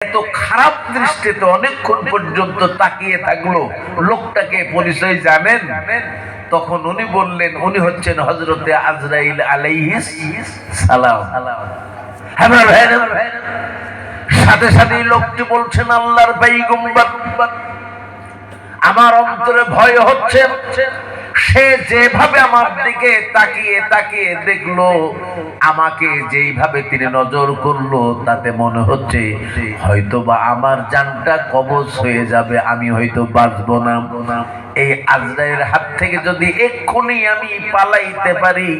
এত খারাপ দৃষ্টিতে অনেকক্ষণ পর্যন্ত তাকিয়ে থাকল। লোকটাকে পরিচয় জানেন? তখন উনি বললেন উনি হচ্ছেন হজরতে আজরাইল আলাইহিস সালাম। হ্যাঁ ভাই, ভাই। সাথে সাথে লোকটি বলছেন আল্লাহর পাইগম্বর আমার অন্তরে ভয় হচ্ছে। সে যেভাবে আমার দিকে তাকিয়ে তাকিয়ে দেখল, আমাকে যেইভাবে তিনি নজর করল, তাতে মনে হচ্ছে হয়তো বা আমার জানটা কবজ হয়ে যাবে, আমি হয়তো বাঁচবো না। এই আজরাইয়ের হাত থেকে যদি এক্ষুনি আমি পালাইতে পারি,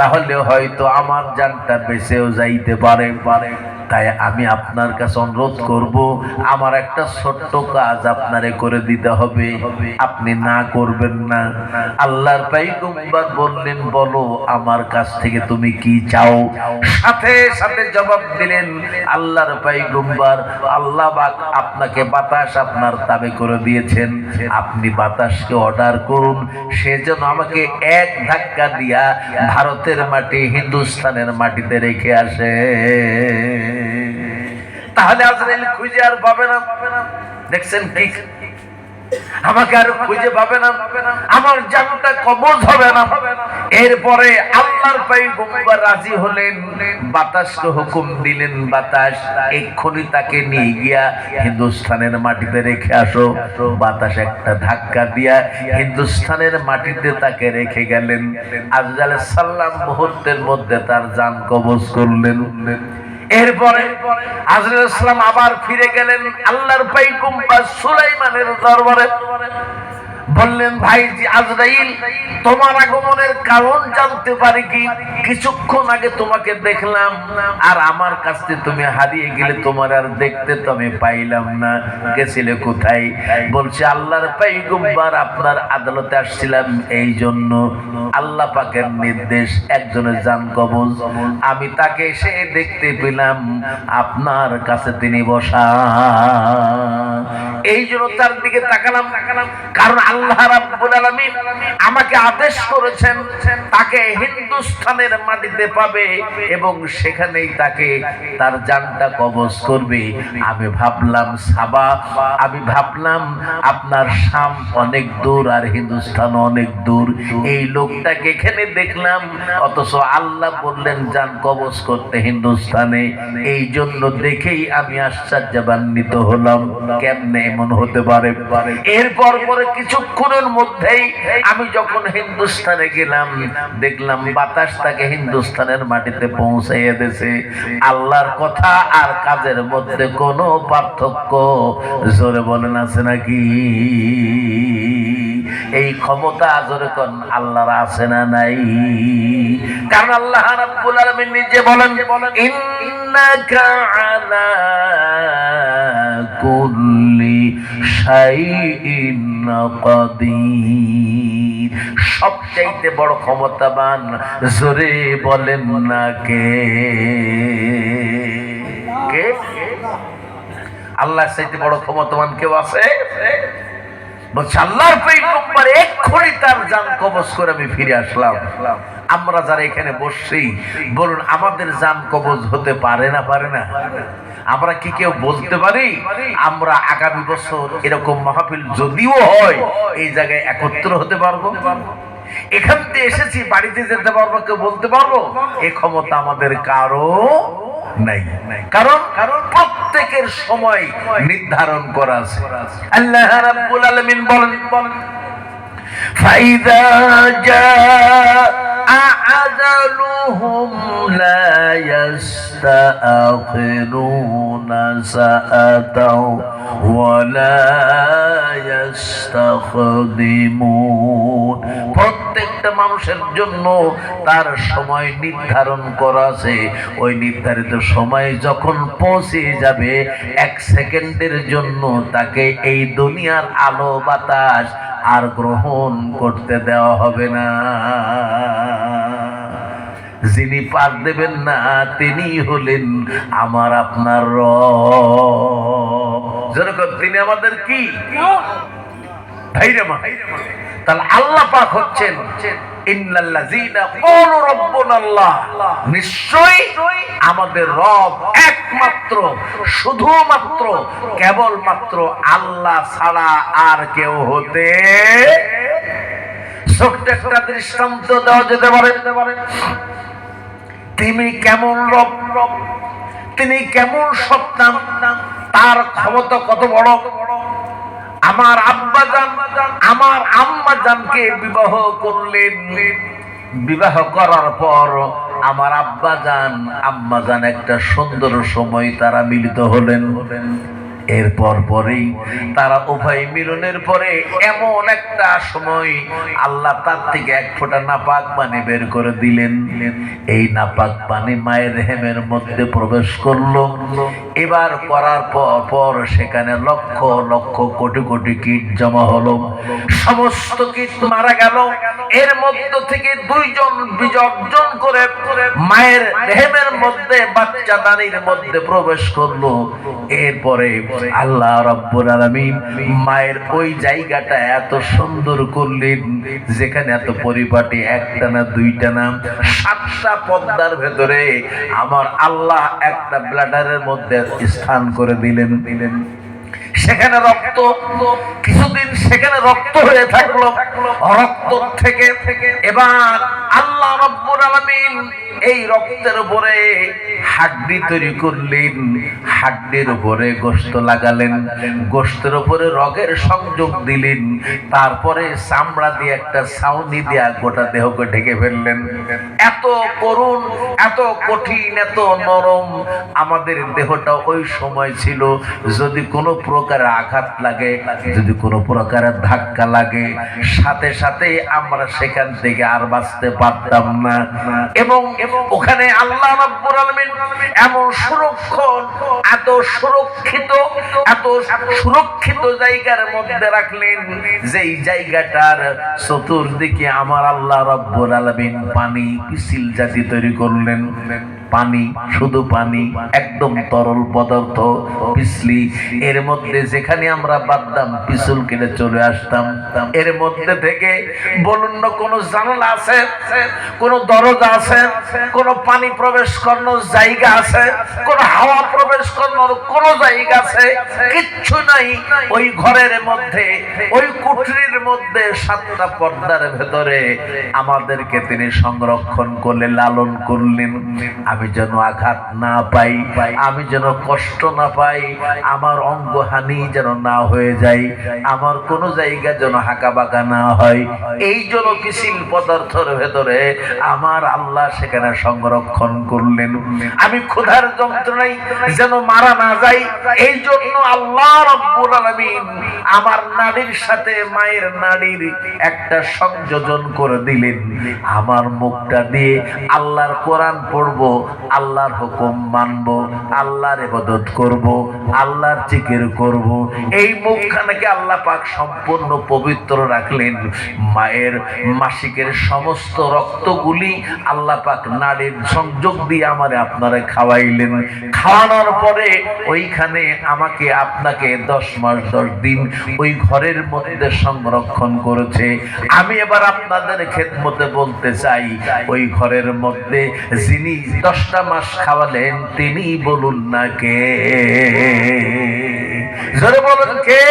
তাহলে হয়তো আমার জানটা বেঁচেও যাইতে পারে পারে। তাই আমি আপনার কাছে অনুরোধ করব, আমার একটা ছোট্ট কাজ আপনারে করে দিতে হবে। আপনি না করবেন না। আল্লাহর পাইগম্বর বললেন, বলো, আমার কাছ থেকে তুমি কি চাও? সাথে সাথে জবাব দিলেন, আল্লাহর পাইগম্বর আল্লাহ আপনাকে বাতাস আপনার তাবে করে দিয়েছেন। আপনি বাতাসকে অর্ডার করুন। সে যেন আমাকে এক ধাক্কা দিয়া ভারতের মাটি হিন্দুস্তানের মাটিতে রেখে আসে। আমার জানটা কবজ হবে না। এরপরে আল্লাহর পাইগম্বর রাজি হলেন। বাতাসকে হুকুম দিলেন, বাতাস। এক্ষুনি তাকে নিয়ে গিয়া হিন্দুস্থানের মাটিতে রেখে আসো। বাতাস একটা ধাক্কা দিয়া হিন্দুস্থানের মাটিতে তাকে রেখে গেলেন। আজরাল সাল্লাম মুহূর্তের মধ্যে তার জান কবজ করলেন। এরপরে আজরুল ইসলাম আবার ফিরে গেলেন আল্লাহর পাইকুম্বা সুলাইমানের দরবারে। বললেন, ভাইজি আজরাইল, তোমার আগমনের কারণ জানতে পারি কি? কিছুক্ষণ আগে তোমাকে দেখলাম, আর আমার কাছে তুমি হারিয়ে গেলে তোমার আর দেখতে তো আমি পাইলাম না। গেছিলে কোথায়? বলছে, আল্লাহর পাইগুম্বার আপনার আদালতে আসছিলাম এই জন্য। আল্লাহ পাকের নির্দেশ, একজনের জান কবজ। আমি তাকে এসে দেখতে পেলাম, আপনার কাছে তিনি বসা। এই জন্য তার দিকে তাকালাম তাকালাম, কারণ আমাকে আদেশ করেছেন তাকে হিন্দুস্তানের মাটিতে পাবে এবং সেখানেই তাকে তার জানটা কবজ করবে। আমি ভাবলাম, সাবা, আমি ভাবলাম আপনার শাম অনেক দূর আর হিন্দুস্তান অনেক দূর। এই লোকটাকে এখানে দেখলাম, অথচ আল্লাহ বললেন, যান কবজ করতে হিন্দুস্থানে। এই জন্য দেখেই আমি আশ্চর্যান্বিত হলাম। কেমনে এমন হতে পারে? এরপর পরে কিছুক্ষণের মধ্যেই আমি যখন হিন্দুস্তানে গেলাম, দেখলাম বাতাস তাকে হিন্দুস্তানের মাটিতে পৌঁছাইয়ে দিয়েছে আল্লাহর কথা আর কাজের মধ্যে কোনো পার্থক্য। জোরে বলেন, আছে নাকি? এই ক্ষমতা জোরে কোন, আল্লাহর আছে না নাই? কারণ আল্লাহ রাব্বুল আলামিন নিজে বলেন, ইন্নাকা আলা কুল্লি সবচাইতে বড় ক্ষমতাবান জোরে বলেন না কে? কে? আল্লাহ চাইতে বড় ক্ষমতাবান কেউ আছে? বলছে, আল্লাহর তার কবজ করে আমি ফিরে আসলাম। আমরা যারা এখানে বসছি, বলুন, আমাদের জান কবজ হতে পারে না পারে না? আমরা কি কেউ বলতে পারি? আমরা আগামী বছর এরকম মাহফিল যদিও হয়, এই জায়গায় একত্র হতে পারব। এখান থেকে এসেছি, বাড়িতে যেতে পারব, কেউ বলতে পারব? এ ক্ষমতা আমাদের কারও নাই। কারণ কারণ প্রত্যেকের সময় নির্ধারণ করা আছে। আল্লাহ রাব্বুল আলামিন বলেন বলেন ফাইদা أجلهم لا يستأخرون ساعة ولا يستخدمون প্রত্যেকটা মানুষের জন্য তার সময় নির্ধারণ করা আছে ওই নির্ধারিত সময় যখন পৌঁছে যাবে এক সেকেন্ডের জন্য তাকে এই দুনিয়ার আলো বাতাস আর গ্রহণ করতে দেওয়া হবে না। যিনি পার দেবেন না, তিনি হলেন আমার আপনার যেরকম তিনি আমাদের কি? তাহলে আল্লাহ পাক হচ্ছেন নিশ্চয়ই আমাদের রব একমাত্র, শুধুমাত্র, কেবলমাত্র আল্লাহ ছাড়া আর কেউ হতে দৃষ্টান্ত দেওয়া যেতে পারে। তিনি কেমন রব? তিনি কেমন সন্তান তার ক্ষমতা কত বড়? আমার আব্বা জান, আমার আম্মা জানকে বিবাহ করলেন। বিবাহ করার পর আমার আব্বা যান আম্মা যান একটা সুন্দর সময় তারা মিলিত হলেন। এরপর পরেই তারা উভয় মিলনের পরে এমন একটা সময় আল্লাহ তার থেকে এক ফোঁটা নাপাক পানি বের করে দিলেন। এই নাপাক পানি মায়ের হেমের মধ্যে প্রবেশ করল। এবার করার পর পর সেখানে লক্ষ লক্ষ কোটি কোটি কীট জমা হলো। সমস্ত কীট মারা গেল। এর মধ্য থেকে দুইজন বিজর্জন করে মায়ের হেমের মধ্যে বাচ্চা দানির মধ্যে প্রবেশ করল। এরপরে আল্লাহ রব্বুল আলামিন মায়ের ওই জায়গাটা এত সুন্দর করলেন, যেখানে এত পরিপাটি, একটা না দুইটা না, সাতটা পদ্মার ভেতরে আমার আল্লাহ একটা ব্লাডারের মধ্যে স্থান করে দিলেন দিলেন। সেখানে রক্ত, কিছুদিন সেখানে রক্ত হয়ে থাকল। রক্ত থেকে এবার আল্লাহ রব্বুল আলামিন, এই রক্তের উপরে হাড্ডি তৈরি করলেন। হাড্ডির উপরে গোস্ত লাগালেন গোস্তের উপরে রগের সংযোগ দিলেন। তারপরে চামড়া দিয়ে একটা ছাউনি দিয়া গোটা দেহকে ঢেকে ফেললেন। এত করুণ, এত কঠিন, এত নরম আমাদের দেহটা ওই সময় ছিল। যদি কোনো প্রকারের আঘাত লাগে, যদি কোনো প্রকারের ধাক্কা লাগে, সাথে সাথে আমরা সেখান থেকে আর বাঁচতে পারতাম না। এবং ওখানে আল্লাহ রাব্বুল আলামিন এমন সুরক্ষণ এত সুরক্ষিত এত সুরক্ষিত জায়গার মধ্যে রাখলেন যেই জায়গাটার চতুর্দিকে আমার আল্লাহ রাব্বুল আলামিন পানি পিছিল জাতি তৈরি করলেন। পানি, শুধু পানি, একদম তরল পদার্থ পিছলি এর মধ্যে যেখানে আমরা বাদদাম পিছল কিনে চলে আসতাম। এর মধ্যে থেকে বলুন না কোনো জানালা আছে? কোনো দরজা আছে, কোনো পানি প্রবেশ করানোর জায়গা আছে, কোনো হাওয়া প্রবেশ করানোর কোনো জায়গা আছে, কিচ্ছু নাই। ওই ঘরের মধ্যে, ওই কুঠরির মধ্যে সাতটা পর্দার ভেতরে আমাদেরকে তিনি সংরক্ষণ করলে লালন করলেন। আমি যেন আঘাত না পাই, আমি যেন কষ্ট না পাই, আমার অঙ্গহানি যেন না হয়ে যায়, আমার কোনো জায়গা যেন হাঁকা বাঁকা না হয়। এই জন্য পিছিল পদার্থের ভেতরে আমার আল্লাহ সেখানে সংরক্ষণ করলেন। আমি ক্ষুধার যন্ত্রণায় যেন মারা না যাই এই জন্য আল্লাহ রব্বুল আলামিন আমার নারীর সাথে মায়ের নারীর একটা সংযোজন করে দিলেন। আমার মুখটা দিয়ে আল্লাহর কোরআন পড়ব, আল্লাহর হুকুম মানব, আল্লাহর ইবাদত করব, আল্লাহর জিকির করব। এই মুখখানাকে আল্লাহ পাক সম্পূর্ণ পবিত্র রাখলেন। মায়ের মাসিকের সমস্ত রক্তগুলি আল্লাহ পাক নারীর সংযোগ দিয়ে আমারে আপনারা খাওয়াইলেন। খাওয়ানোর পরে ওইখানে আমাকে আপনাকে দশ মাস, দশ দিন ওই ঘরের মধ্যে সংরক্ষণ করেছে। আমি এবার আপনাদের খেদমতে বলতে চাই, ওই ঘরের মধ্যে যিনি দশটা মাস খাওয়ালেন, তিনি বলুন না কে? জোরে বলুন কে?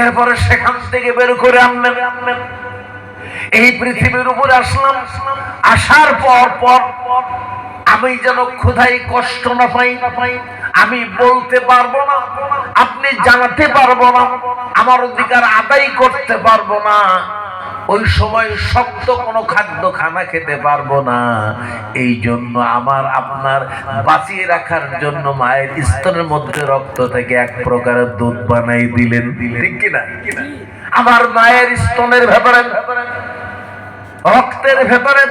এরপরে সেখান থেকে বের করে আনলেন। আনলেন এই পৃথিবীর উপরে আসলাম, আসার পর পর আমি যেন ক্ষুধাই কষ্ট না পাই, আমি বলতে পারব না, আপনি জানাতে পারব না, আমার অধিকার আদায় করতে পারব না। ওই সময় শক্ত কোনো খাদ্য খানা খেতে পারব না। এই জন্য আমার আপনার বাঁচিয়ে রাখার জন্য মায়ের স্তনের মধ্যে রক্ত থেকে এক প্রকারের দুধ বানাই দিলেন। ঠিক কিনা? আমার মায়ের স্তনের ব্যাপারে রক্তের ভেতরে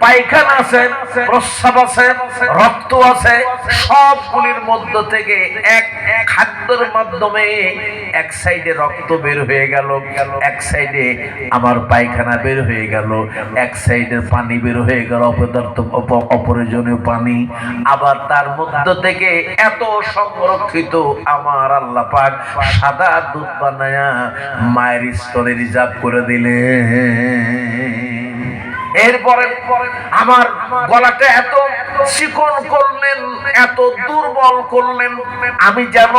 পায়খানা আছে, প্রস্রাব আছে, রক্ত আছে, সবগুলির মধ্য থেকে এক খাদ্যের মাধ্যমে এক সাইডে রক্ত বের হয়ে গেল, এক সাইডে আমার পায়খানা বের হয়ে গেল, এক সাইডে পানি বের হয়ে গেল, অপদার্থ, অপ- অপ্রয়োজনীয় পানি। আবার তার মধ্য থেকে এত সংরক্ষিত আমার আল্লাহ পাক সাদা দুধ বানায়া মায়ের স্তরে রিজার্ভ করে দিলেন। এরপরে আমার গলাটা এত চিকন করলেন এত দুর্বল করলেন আমি যেন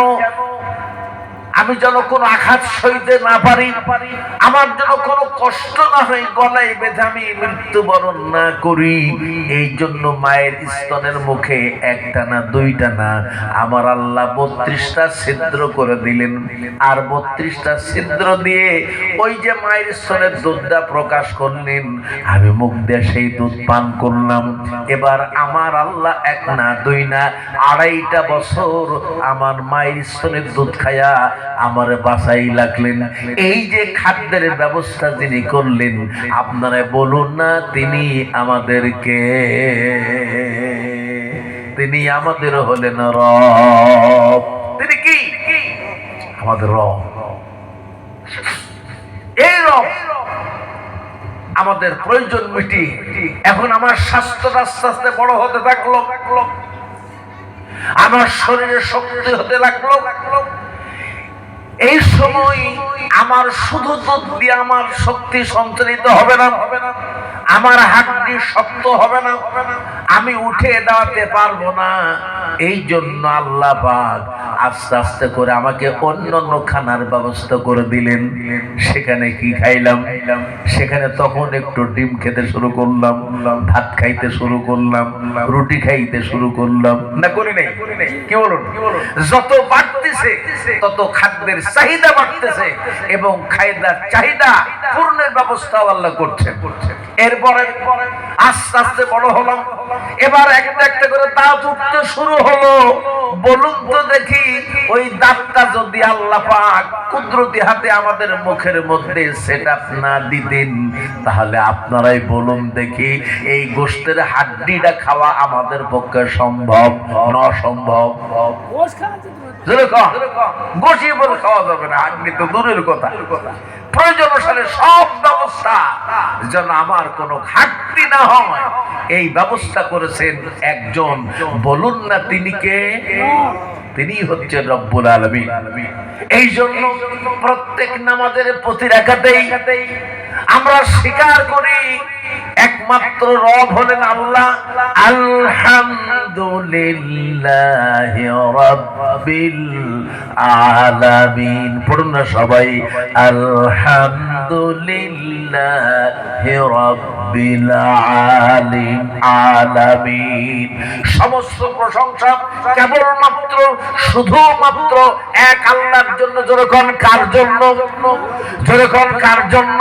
আমি যেন কোনো আঘাত সইতে না পারি, আমার যেন কোনো কষ্ট না হয়, গলায় বেঁধে আমি মৃত্যুবরণ না করি। এই জন্য মায়ের স্তনের মুখে একটা না দুইটা না, আমার আল্লাহ বত্রিশটা ছিদ্র করে দিলেন। আর বত্রিশটা ছিদ্র দিয়ে ওই যে মায়ের স্তনের দুধটা প্রকাশ করলেন, আমি মুখ দিয়ে সেই দুধ পান করলাম। এবার আমার আল্লাহ এক না দুই না, আড়াইটা বছর আমার মায়ের স্তনের দুধ খায়া আমার বাসাই লাগলেন এই যে খাদ্যের ব্যবস্থা তিনি করলেন, আপনারা বলুন না, তিনি আমাদেরকে, তিনি আমাদের হলেন রব। তিনি কি? আমাদের রব। এই রব, আমাদের প্রয়োজন মিটি এখন আমার স্বাস্থ্যটা আস্তে আস্তে বড় হতে থাকল। আমার শরীরে শক্তি হতে লাগল। এই সময় আমার শুধু দুধ দিয়ে আমার শক্তি সঞ্চালিত হবে না। হবে না আমার হাড্ডি শক্ত হবে না হবে না। আমি উঠে দাঁড়াতে পারব না। এই জন্য আল্লাহ আস্তে আস্তে করে আমাকে অন্য অন্য খানার ব্যবস্থা করে দিলেন। সেখানে কি খাইলাম? সেখানে তখন একটু ডিম খেতে শুরু করলাম, ভাত খাইতে শুরু করলাম, রুটি খাইতে শুরু করলাম। না, করি নাই। কি বলুন? যত বাড়তেছে, তত খাদ্যের চাহিদা বাড়তেছে এবং খাইদার চাহিদা পূর্ণের ব্যবস্থা আল্লাহ করছেন। এরপরে আস্তে আস্তে বড় হলাম। এবার একটা একটা করে দাঁত উঠতে শুরু হলো। বলুন তো দেখি ওই দাঁতটা যদি আল্লাহ পাক কুদরতি হাতে আমাদের মুখের মধ্যে সেট না দিতেন তাহলে আপনারাই বলুন দেখি এই গোষ্ঠের হাড্ডিটা খাওয়া আমাদের পক্ষে সম্ভব ন সম্ভব। গোশি বলে খাওয়া যাবে না হাড্ডি তো দূরের কথা। প্রয়োজন অনুসারে সব ব্যবস্থা যেন আমার কোনো ঘাটতি না হয়। এই ব্যবস্থা করেছেন একজন। বলুন না তিনি কে? তিনি হচ্ছেন রব্বুল আলমী এই জন্য প্রত্যেক নামাজের প্রতি রেখাতেই আমরা স্বীকার করি একমাত্র রব হলেন আল্লাহ। আলহামদুলিল্লাহ রব্বিল আলামিন। পড়ুন না সবাই। আলহামদুলিল্লাহ রব্বিল আলিম আলামিন। সমস্ত প্রশংসা এক আল্লাহর জন্য। যেরকম কার জন্য? যেরকম কার জন্য?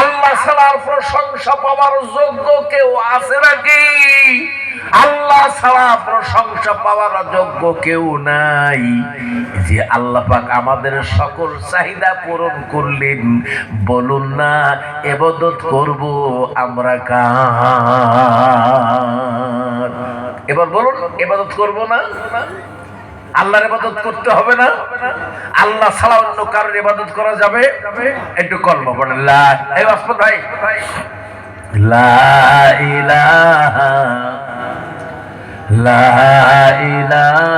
আল্লাহ ছাড়ার প্রশংসা পাওয়ার যোগ্য কেউ আছে নাকি? আল্লাহ ছাড়া প্রশংসা পাওয়ার যোগ্য কেউ নাই। যে আল্লাহ পাক আমাদের সকল চাহিদা পূরণ করলেন, বলুন না, এবাদত করব আমরা কার? এবার বলুন, এবাদত করব না? আল্লাহর ইবাদত করতে হবে না। আল্লাহ ছাড়া অন্য কারোর ইবাদত করা যাবে? একটু কর্ম পড়েন লা ভাই। লা ইলাহা লা ইলাহা।